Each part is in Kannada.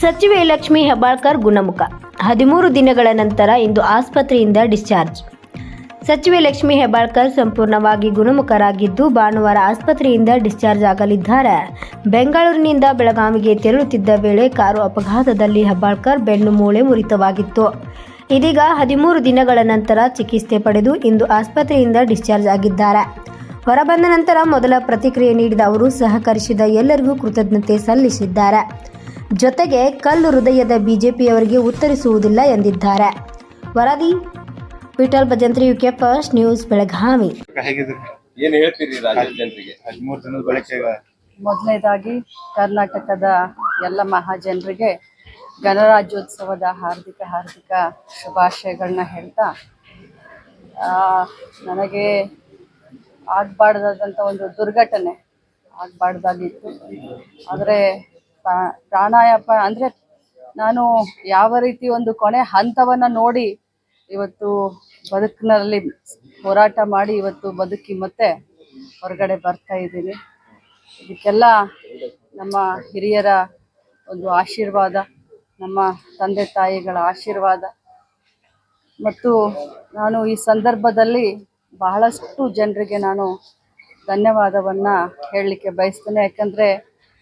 ಸಚಿವೆ ಲಕ್ಷ್ಮಿ ಹೆಬ್ಬಾಳ್ಕರ್ ಗುಣಮುಖ. ಹದಿಮೂರು ದಿನಗಳ ನಂತರ ಇಂದು ಆಸ್ಪತ್ರೆಯಿಂದ ಡಿಸ್ಚಾರ್ಜ್. ಸಚಿವೆ ಲಕ್ಷ್ಮಿ ಹೆಬ್ಬಾಳ್ಕರ್ ಸಂಪೂರ್ಣವಾಗಿ ಗುಣಮುಖರಾಗಿದ್ದು, ಭಾನುವಾರ ಆಸ್ಪತ್ರೆಯಿಂದ ಡಿಸ್ಚಾರ್ಜ್ ಆಗಲಿದ್ದಾರೆ. ಬೆಂಗಳೂರಿನಿಂದ ಬೆಳಗಾವಿಗೆ ತೆರಳುತ್ತಿದ್ದ ವೇಳೆ ಕಾರು ಅಪಘಾತದಲ್ಲಿ ಹೆಬ್ಬಾಳ್ಕರ್ ಬೆನ್ನು ಮೂಳೆ ಮುರಿತವಾಗಿತ್ತು. ಇದೀಗ ಹದಿಮೂರು ದಿನಗಳ ನಂತರ ಚಿಕಿತ್ಸೆ ಪಡೆದು ಇಂದು ಆಸ್ಪತ್ರೆಯಿಂದ ಡಿಸ್ಚಾರ್ಜ್ ಆಗಿದ್ದಾರೆ. ಹೊರಬಂದ ನಂತರ ಮೊದಲ ಪ್ರತಿಕ್ರಿಯೆ ನೀಡಿದ ಅವರು, ಸಹಕರಿಸಿದ ಎಲ್ಲರಿಗೂ ಕೃತಜ್ಞತೆ ಸಲ್ಲಿಸಿದ್ದಾರೆ. ಜೊತೆಗೆ ಕಲ್ಲು ಹೃದಯದ ಬಿಜೆಪಿಯವರಿಗೆ ಉತ್ತರಿಸುವುದಿಲ್ಲ ಎಂದಿದ್ದಾರೆ. ವರದಿ Vithal Bhajantri UK first news Belagavi. ಏನು ಏನ್ ಹೇಳ್ತೀರಿ ರಾಜ್ಯದ ಜನರಿಗೆ? ಹದಿಮೂರು ದಿನದ ಬಳಿಕ ಈಗ ಮೊದಲನೇದಾಗಿ ಕರ್ನಾಟಕದ ಎಲ್ಲ ಮಹಾಜನರಿಗೆ ಗಣರಾಜ್ಯೋತ್ಸವದ ಹಾರ್ದಿಕ ಹಾರ್ದಿಕ ಶುಭಾಶಯಗಳನ್ನ ಹೇಳ್ತಾ ನನಗೆ ಆಗಬಾರ್ದಾದಂಥ ಒಂದು ದುರ್ಘಟನೆ ಆಗಬಾರ್ದಾಗಿತ್ತು. ಆದರೆ ಪ್ರಾಣಾಯಾಮ ಅಂದರೆ ನಾನು ಯಾವ ರೀತಿ ಒಂದು ಕೊನೆ ಹಂತವನ್ನು ನೋಡಿ ಇವತ್ತು ಬದುಕಿನಲ್ಲಿ ಹೋರಾಟ ಮಾಡಿ ಇವತ್ತು ಬದುಕಿ ಮತ್ತೆ ಹೊರಗಡೆ ಬರ್ತಾ ಇದ್ದೀನಿ. ಇದಕ್ಕೆಲ್ಲ ನಮ್ಮ ಹಿರಿಯರ ಒಂದು ಆಶೀರ್ವಾದ, ನಮ್ಮ ತಂದೆ ತಾಯಿಗಳ ಆಶೀರ್ವಾದ. ಮತ್ತು ನಾನು ಈ ಸಂದರ್ಭದಲ್ಲಿ ಬಹಳಷ್ಟು ಜನರಿಗೆ ನಾನು ಧನ್ಯವಾದವನ್ನು ಹೇಳಲಿಕ್ಕೆ ಬಯಸ್ತೇನೆ. ಯಾಕಂದರೆ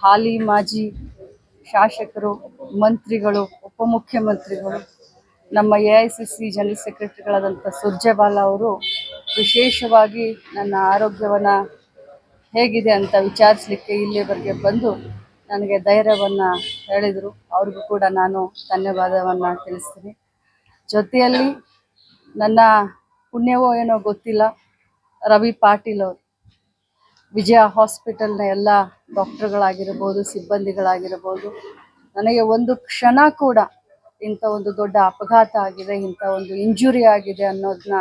ಹಾಲಿ ಮಾಜಿ ಶಾಸಕರು, ಮಂತ್ರಿಗಳು, ಉಪಮುಖ್ಯಮಂತ್ರಿಗಳು, ನಮ್ಮ A I C C general ಸೆಕ್ರೆಟರಿಗಳಾದಂಥ Surjewala ಅವರು ವಿಶೇಷವಾಗಿ ನನ್ನ ಆರೋಗ್ಯವನ್ನು ಹೇಗಿದೆ ಅಂತ ವಿಚಾರಿಸಲಿಕ್ಕೆ ಇಲ್ಲಿವರೆಗೆ ಬಂದು ನನಗೆ ಧೈರ್ಯವನ್ನು ಹೇಳಿದರು. ಅವ್ರಿಗೂ ಕೂಡ ನಾನು ಧನ್ಯವಾದವನ್ನು ತಿಳಿಸ್ತೀನಿ. ಜೊತೆಯಲ್ಲಿ ನನ್ನ ಪುಣ್ಯವೋ ಏನೋ ಗೊತ್ತಿಲ್ಲ. ರವಿ ಪಾಟೀಲ್ ಅವರು. ವಿಜಯ ಹಾಸ್ಪಿಟಲ್ನ ಎಲ್ಲ ಡಾಕ್ಟರ್ಗಳಾಗಿರ್ಬೋದು ಸಿಬ್ಬಂದಿಗಳಾಗಿರ್ಬೋದು ನನಗೆ ಒಂದು ಕ್ಷಣ ಕೂಡ ಇಂಥ ಒಂದು ದೊಡ್ಡ ಅಪಘಾತ ಆಗಿದೆ ಇಂಥ ಒಂದು ಇಂಜುರಿ ಆಗಿದೆ ಅನ್ನೋದನ್ನ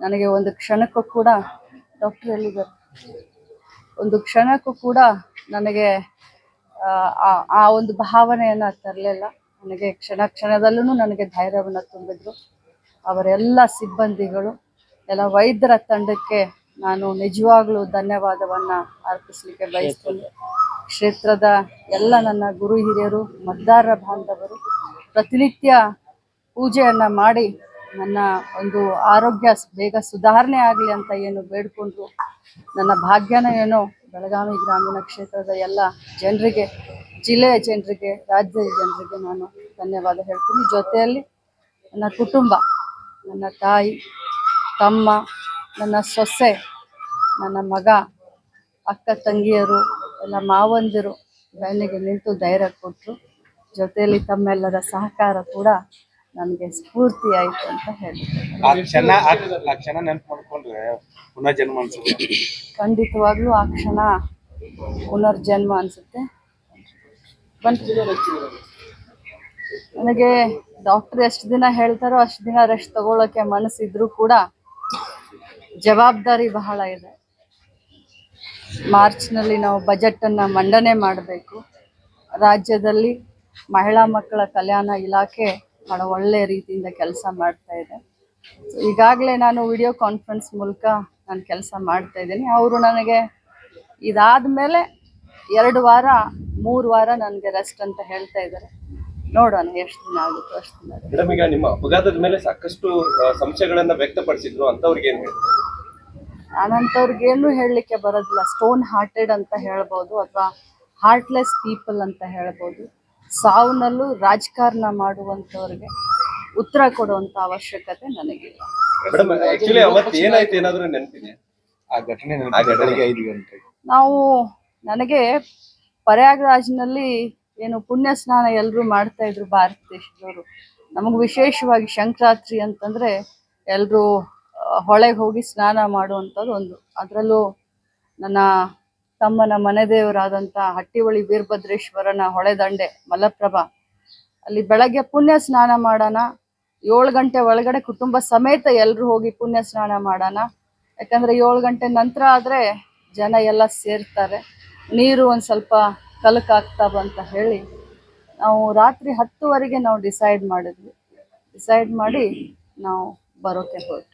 ನನಗೆ ಒಂದು ಕ್ಷಣಕ್ಕೂ ಕೂಡ ಡಾಕ್ಟರ್ ಎಲ್ಲಿದ್ದಾರೆ ಒಂದು ಕ್ಷಣಕ್ಕೂ ಕೂಡ ನನಗೆ ಆ, ಒಂದು ಭಾವನೆಯನ್ನು ತರಲಿಲ್ಲ. ನನಗೆ ಕ್ಷಣ ಕ್ಷಣದಲ್ಲೂ ನನಗೆ ಧೈರ್ಯವನ್ನು ತುಂಬಿದ್ರು. ಅವರೆಲ್ಲ ಸಿಬ್ಬಂದಿಗಳು ಎಲ್ಲ ವೈದ್ಯರ ತಂಡಕ್ಕೆ ನಾನು ನಿಜವಾಗ್ಲೂ ಧನ್ಯವಾದವನ್ನು ಅರ್ಪಿಸಲಿಕ್ಕೆ ಬಯಸ್ತೇನೆ. ಕ್ಷೇತ್ರದ ಎಲ್ಲ ನನ್ನ ಗುರು ಹಿರಿಯರು, ಮತದಾರರ ಬಾಂಧವರು, ಪ್ರತಿನಿತ್ಯ ಪೂಜೆಯನ್ನು ಮಾಡಿ ನನ್ನ ಒಂದು ಆರೋಗ್ಯ ಬೇಗ ಸುಧಾರಣೆ ಆಗಲಿ ಅಂತ ಏನು ಬೇಡ್ಕೊಂಡ್ರು, ನನ್ನ ಭಾಗ್ಯನ ಏನೋ ಬೆಳಗಾವಿ ಗ್ರಾಮೀಣ ಕ್ಷೇತ್ರದ ಎಲ್ಲ ಜನರಿಗೆ ಜಿಲ್ಲೆಯ ಜನರಿಗೆ ರಾಜ್ಯದ ಜನರಿಗೆ ನಾನು ಧನ್ಯವಾದ ಹೇಳ್ತೀನಿ. ಜೊತೆಯಲ್ಲಿ ನನ್ನ ಕುಟುಂಬ, ನನ್ನ ತಾಯಿ, ತಮ್ಮ ನನ್ನ ಸೊಸೆ ನನ್ನ ಮಗ ಅಕ್ಕ ತಂಗಿಯರು ಎಲ್ಲ ಮಾವಂದಿರು ಬೆನ್ನಿಗೆ ನಿಂತು ಧೈರ್ಯ ಕೊಟ್ಟರು ಜೊತೆಯಲ್ಲಿ ತಮ್ಮೆಲ್ಲರ ಸಹಕಾರ ಕೂಡ ನನಗೆ ಸ್ಫೂರ್ತಿ ಆಯಿತು ಅಂತ ಅನ್ಸುತ್ತೆ? ಖಂಡಿತವಾಗ್ಲೂ ಆ ಕ್ಷಣ ಪುನರ್ಜನ್ಮ ಅನಿಸುತ್ತೆ. ನನಗೆ ಡಾಕ್ಟರ್ ಎಷ್ಟು ದಿನ ಹೇಳ್ತಾರೋ ಅಷ್ಟು ದಿನ ರೆಸ್ಟ್ ತಗೊಳ್ಳೋಕೆ ಮನಸ್ಸಿದ್ರು ಕೂಡ ಜವಾಬ್ದಾರಿ ಬಹಳ ಇದೆ. ಮಾರ್ಚ್ನಲ್ಲಿ ನಾವು ಬಜೆಟನ್ನು ಮಂಡನೆ ಮಾಡಬೇಕು. ರಾಜ್ಯದಲ್ಲಿ ಮಹಿಳಾ ಮಕ್ಕಳ ಕಲ್ಯಾಣ ಇಲಾಖೆ ಬಹಳ ಒಳ್ಳೆಯ ರೀತಿಯಿಂದ ಕೆಲಸ ಮಾಡ್ತಾ ಇದೆ. ಈಗಾಗಲೇ ನಾನು ವಿಡಿಯೋ ಕಾನ್ಫರೆನ್ಸ್ ಮೂಲಕ ನಾನು ಕೆಲಸ ಮಾಡ್ತಾ ಇದ್ದೀನಿ. ಅವರು ನನಗೆ ಇದಾದ ಮೇಲೆ ಎರಡು ವಾರ, ಮೂರು ವಾರ ನನಗೆ ರೆಸ್ಟ್ ಅಂತ ಹೇಳ್ತಾ ಇದ್ದಾರೆ. ನೋಡೋಣ ಎಷ್ಟು ದಿನ ಆಗುತ್ತೋ ಅಷ್ಟು ಈಗ ನಿಮ್ಮ ಅಪಘಾತದ ಮೇಲೆ ಸಾಕಷ್ಟು ಸಂಶಯಗಳನ್ನ ವ್ಯಕ್ತಪಡಿಸಿದ್ರು ಅಂತವ್ರಿಗೆ ಏನು ಹೇಳ್ತೀರಿ? ನಾನಂತವ್ರಿಗೇನು ಹೇಳಲಿಕ್ಕೆ ಬರೋದಿಲ್ಲ. ಸ್ಟೋನ್ ಹಾರ್ಟೆಡ್ ಅಂತ ಹೇಳ್ಬೋದು ಅಥವಾ ಹಾರ್ಟ್ಲೆಸ್ ಪೀಪಲ್ ಅಂತ ಹೇಳ್ಬೋದು. ಸಾವನಲ್ಲೂ ರಾಜಕಾರಣ ಮಾಡುವಂಥವ್ರಿಗೆ ಉತ್ತರ ಕೊಡುವಂಥ ಅವಶ್ಯಕತೆ ನನಗಿಲ್ಲ. ನಾವು ನನಗೆ ಪ್ರಯಾಗ್ರಾಜ್ನಲ್ಲಿ ಏನು ಪುಣ್ಯ ಸ್ನಾನ ಎಲ್ಲರೂ ಮಾಡ್ತಾ ಇದ್ರು ಭಾರತ ದೇಶದವರು. ನಮಗೆ ವಿಶೇಷವಾಗಿ ಸಂಕ್ರಾಂತಿ ಅಂತಂದ್ರೆ ಎಲ್ಲರೂ ಹೊಳೆಗೆ ಹೋಗಿ ಸ್ನಾನ ಮಾಡುವಂಥದ್ದು ಒಂದು. ಅದರಲ್ಲೂ ನನ್ನ ತಮ್ಮನ ಮನೆ ದೇವರಾದಂಥ ಹಟ್ಟಿಹೊಳಿ ವೀರಭದ್ರೇಶ್ವರನ ಹೊಳೆದಂಡೆ ಮಲಪ್ರಭಾ, ಅಲ್ಲಿ ಬೆಳಗ್ಗೆ ಪುಣ್ಯ ಸ್ನಾನ ಮಾಡೋಣ, ಏಳು ಗಂಟೆ ಒಳಗಡೆ ಕುಟುಂಬ ಸಮೇತ ಎಲ್ಲರೂ ಹೋಗಿ ಪುಣ್ಯ ಸ್ನಾನ ಮಾಡೋಣ. ಯಾಕಂದ್ರೆ ಏಳು ಗಂಟೆ ನಂತರ ಆದರೆ ಜನ ಎಲ್ಲ ಸೇರ್ತಾರೆ. ನೀರು ಒಂದು ಸ್ವಲ್ಪ ಕಲಕಾಗ್ತಾವ ಅಂತ ಹೇಳಿ ನಾವು ರಾತ್ರಿ ಹತ್ತುವರೆಗೆ ನಾವು ಡಿಸೈಡ್ ಮಾಡಿದ್ವಿ. ಡಿಸೈಡ್ ಮಾಡಿ ನಾವು ಬರೋಕೆ ಹೊರಟು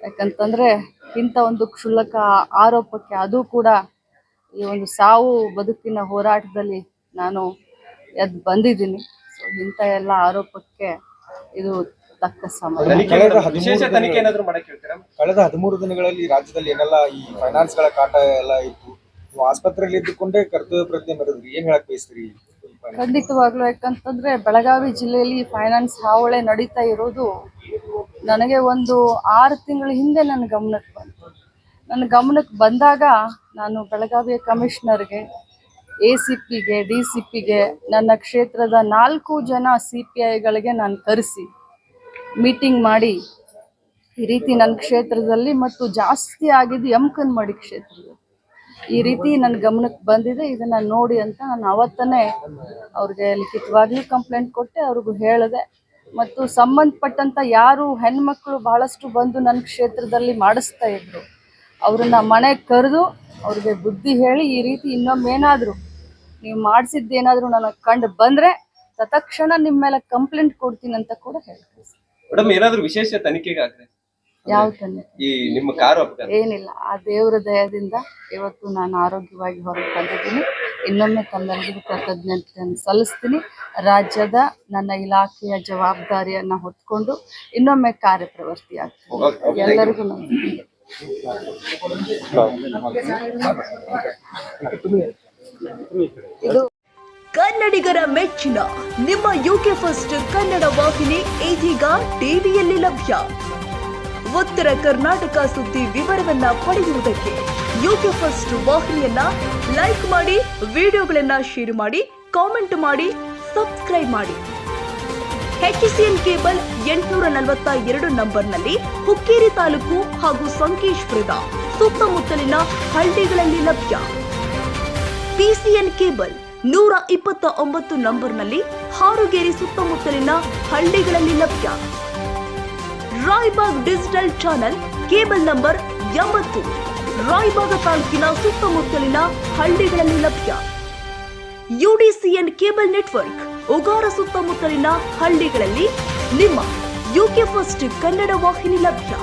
ಯಾಕಂತಂದ್ರೆ ಇಂಥ ಒಂದು ಕ್ಷುಲ್ಲಕ ಆರೋಪಕ್ಕೆ ಅದು ಕೂಡ ಈ ಒಂದು ಸಾವು ಬದುಕಿನ ಹೋರಾಟದಲ್ಲಿ ನಾನು ಎದ್ದು ಬಂದಿದ್ದೀನಿ. ಸೊ ಇಂಥ ಎಲ್ಲ ಆರೋಪಕ್ಕೆ ಇದು ತಕ್ಕ ಕಳೆದ ಹದಿಮೂರು ದಿನಗಳಲ್ಲಿ ರಾಜ್ಯದಲ್ಲಿ ಏನೆಲ್ಲ ಈ ಫೈನಾನ್ಸ್ಗಳ ಕಾಟ ಎಲ್ಲ ಇತ್ತು ನೀವು ಆಸ್ಪತ್ರೆಯಲ್ಲಿ ಇದ್ದುಕೊಂಡೇ ಕರ್ತವ್ಯ ಪ್ರಜ್ಞೆ ಮೆರೆದ್ರಿ ಏನ್ ಹೇಳಕ್ ಬಯಸ್ತೀರಿ? ಖಂಡಿತವಾಗ್ಲೂ ಯಾಕಂತಂದ್ರೆ ಬೆಳಗಾವಿ ಜಿಲ್ಲೆಯಲ್ಲಿ ಫೈನಾನ್ಸ್ ಹಾವಳೆ ನಡೀತಾ ಇರೋದು ನನಗೆ ಒಂದು ಆರು ತಿಂಗಳ ಹಿಂದೆ ನನ್ನ ಗಮನಕ್ಕೆ ಬಂತು. ನನ್ನ ಗಮನಕ್ಕೆ ಬಂದಾಗ ನಾನು ಬೆಳಗಾವಿಯ ಕಮಿಷನರ್ಗೆ, ಎ ಸಿ ಪಿಗೆ, ಡಿ ಸಿ ಪಿಗೆ ನನ್ನ ಕ್ಷೇತ್ರದ ನಾಲ್ಕು ಜನ ಸಿ ಪಿ ಐಗಳಿಗೆ ನಾನು ಕರೆಸಿ, ಮೀಟಿಂಗ್ ಮಾಡಿ, ಈ ರೀತಿ ನನ್ನ ಕ್ಷೇತ್ರದಲ್ಲಿ ಮತ್ತು ಜಾಸ್ತಿ ಆಗಿದ್ದು ಯಮಕನ್ಮಡಿ ಕ್ಷೇತ್ರದಲ್ಲಿ ಈ ರೀತಿ ನನ್ನ ಗಮನಕ್ಕೆ ಬಂದಿದೆ. ಇದನ್ನು ನೋಡಿ ಅಂತ ನಾನು ಅವತ್ತನೇ ಅವ್ರಿಗೆ ಲಿಖಿತವಾಗ್ಲೂ ಕಂಪ್ಲೇಂಟ್ ಕೊಟ್ಟೆ. ಅವ್ರಿಗೂ ಹೇಳಿದೆ ಮತ್ತು ಸಂಬಂಧಪಟ್ಟಂತ ಯಾರು ಹೆಣ್ಮಕ್ಳು ಬಹಳಷ್ಟು ಬಂದು ನನ್ನ ಕ್ಷೇತ್ರದಲ್ಲಿ ಮಾಡಿಸ್ತಾ ಇದ್ರು. ಅವ್ರನ್ನ ಮನೆ ಕರೆದು ಅವ್ರಿಗೆ ಬುದ್ಧಿ ಹೇಳಿ ಈ ರೀತಿ ಇನ್ನೊಮ್ಮೆ ಏನಾದರೂ ನೀವು ಮಾಡಿಸಿದ್ದೇನಾದರೂ ನನಗೆ ಕಂಡು ಬಂದ್ರೆ ತತ್ಕ್ಷಣ ನಿಮ್ಮ ಮೇಲೆ ಕಂಪ್ಲೇಂಟ್ ಕೊಡ್ತೀನಿ ಅಂತ ಕೂಡ ಹೇಳ್ತೀನಿ. ಮೇಡಮ್ ಏನಾದ್ರು ವಿಶೇಷ ತನಿಖೆಗಾದ್ರೆ? ಯಾವ ತನಿಖೆ? ಈ ನಿಮ್ಮ ಕಾರು ಅಪಘಾತ? ಏನಿಲ್ಲ ಆ ದೇವ್ರ ದಯದಿಂದ ಇವತ್ತು ನಾನು ಆರೋಗ್ಯವಾಗಿ ಹೊರಗೆ ಬಂದಿದ್ದೀನಿ. ಇನ್ನೊಮ್ಮೆ ತಮ್ಮೆಲ್ಲರಿಗೂ ಕೃತಜ್ಞತೆಯನ್ನು ಸಲ್ಲಿಸ್ತೀನಿ. ರಾಜ್ಯದ ನನ್ನ ಇಲಾಖೆಯ ಜವಾಬ್ದಾರಿಯನ್ನು ಹೊತ್ಕೊಂಡು ಇನ್ನೊಮ್ಮೆ ಕಾರ್ಯಪ್ರವೃತ್ತಿ ಆಗ್ತೀನಿ ಎಲ್ಲರಿಗೂ ನಮಸ್ಕಾರ. ಇದು ಕನ್ನಡಿಗರ ಮೆಚ್ಚಿನ ನಿಮ್ಮ ಯುಕೆ ಫಸ್ಟ್ ಕನ್ನಡ ವಾಹಿನಿ ಇದೀಗ ಟಿವಿಯಲ್ಲಿ ಲಭ್ಯ. ಉತ್ತರ ಕರ್ನಾಟಕ ಸುದ್ದಿ ವಿವರವನ್ನ ಪಡೆಯುವುದಕ್ಕೆ ಯುಕೆ ಫಸ್ಟ್ ವಾಹಿನಿಯನ್ನ ಲೈಕ್ ಮಾಡಿ ವಿಡಿಯೋಗಳನ್ನ ಶೇರ್ ಮಾಡಿ ಕಾಮೆಂಟ್ ಮಾಡಿ ಸಬ್ಸ್ಕ್ರೈಬ್ ಮಾಡಿ. ಎನ್ ಕೇಬಲ್ ಎಂಟುನೂರ ನಲವತ್ತ ಎರಡು ನಂಬರ್ನಲ್ಲಿ ಹುಕ್ಕೇರಿ ತಾಲೂಕು ಹಾಗೂ ಸಂಕೇಶ್ಪುರದ ಸುತ್ತಮುತ್ತಲಿನ ಹಳ್ಳಿಗಳಲ್ಲಿ ಲಭ್ಯ. ಪಿಸಿಎನ್ ಕೇಬಲ್ ನೂರ ಇಪ್ಪತ್ತ ಒಂಬತ್ತು ನಂಬರ್ನಲ್ಲಿ ಹಾರುಗೇರಿ ಸುತ್ತಮುತ್ತಲಿನ ಹಳ್ಳಿಗಳಲ್ಲಿ ಲಭ್ಯ. Raybag digital channel cable number ಎಂಬತ್ತು. ರಾಯ್ಬಾಗ ತಾಲೂಕಿನ ಸುತ್ತಮುತ್ತಲಿನ ಹಳ್ಳಿಗಳಲ್ಲಿ ಲಭ್ಯ. ಯುಡಿಸಿಎನ್ ಕೇಬಲ್ ನೆಟ್ವರ್ಕ್, ಉಗಾರ ಸುತ್ತಮುತ್ತಲಿನ ಹಳ್ಳಿಗಳಲ್ಲಿ ನಿಮ್ಮ ಯುಕೆ ಫಸ್ಟ್ ಕನ್ನಡ ವಾಹಿನಿ ಲಭ್ಯ.